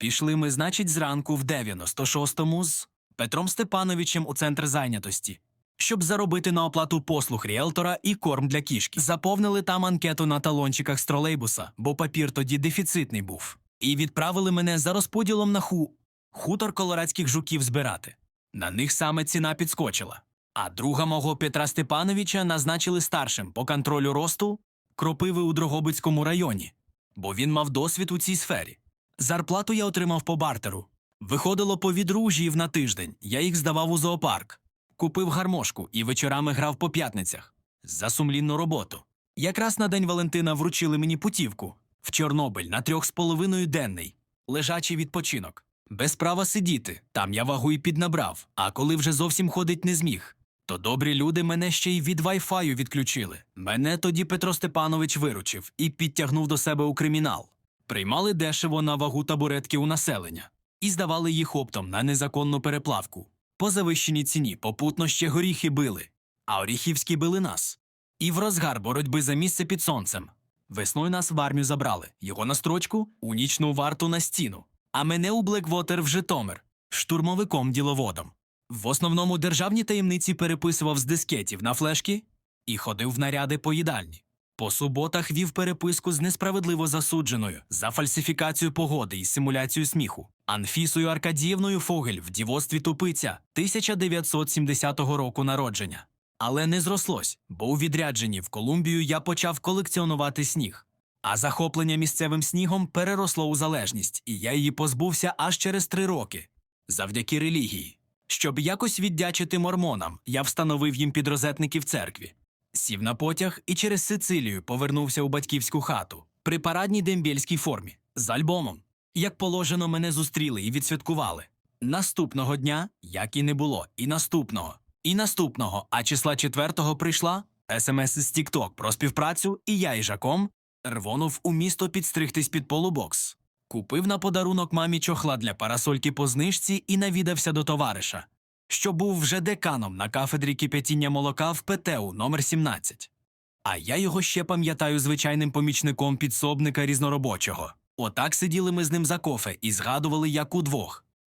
Пішли ми, значить, зранку в 96-му з Петром Степановичем у центр зайнятості, щоб заробити на оплату послуг ріелтора і корм для кішки. Заповнили там анкету на талончиках з тролейбуса, бо папір тоді дефіцитний був. І відправили мене за розподілом на ху хутор колорадських жуків збирати. На них саме ціна підскочила. А друга мого Петра Степановича назначили старшим по контролю росту кропиви у Дрогобицькому районі, бо він мав досвід у цій сфері. Зарплату я отримав по бартеру. Виходило по відру жів на тиждень, я їх здавав у зоопарк. Купив гармошку і вечорами грав по п'ятницях. За сумлінну роботу. Якраз на день Валентина вручили мені путівку в Чорнобиль на трьох з половиною денний, лежачий відпочинок. Без права сидіти, там я вагу і піднабрав, а коли вже зовсім ходить не зміг. То добрі люди мене ще й від вайфаю відключили. Мене тоді Петро Степанович виручив і підтягнув до себе у кримінал. Приймали дешево на вагу табуретки у населення і здавали їх оптом на незаконну переплавку. По завищеній ціні попутно ще горіхи били, а оріхівські били нас. І в розгар боротьби за місце під сонцем. Весною нас в армію забрали, його на строчку, у нічну варту на стіну, а мене у Блеквотер в Житомир, штурмовиком діловодом. В основному державні таємниці переписував з дискетів на флешки і ходив в наряди по їдальні. По суботах вів переписку з несправедливо засудженою за фальсифікацію погоди і симуляцію сміху. Анфісою Аркадіївною Фогель в дівоцтві тупиця 1970 року народження. Але не зрослось, бо у відрядженні в Колумбію я почав колекціонувати сніг. А захоплення місцевим снігом переросло у залежність, і я її позбувся аж через три роки. Завдяки релігії. Щоб якось віддячити мормонам, я встановив їм підрозетники в церкві. Сів на потяг і через Сицилію повернувся у батьківську хату при парадній дембєльській формі з альбомом. Як положено, мене зустріли і відсвяткували. Наступного дня, як і не було, і наступного, і наступного, а числа четвертого прийшла смс з TikTok про співпрацю, і я і Жаком рвонув у місто підстригтись під полубокс. Купив на подарунок мамі чохла для парасольки по знижці і навідався до товариша, що був вже деканом на кафедрі кипятіння молока в ПТУ номер 17. А я його ще пам'ятаю звичайним помічником підсобника різноробочого. Отак сиділи ми з ним за кофе і згадували, як удвох.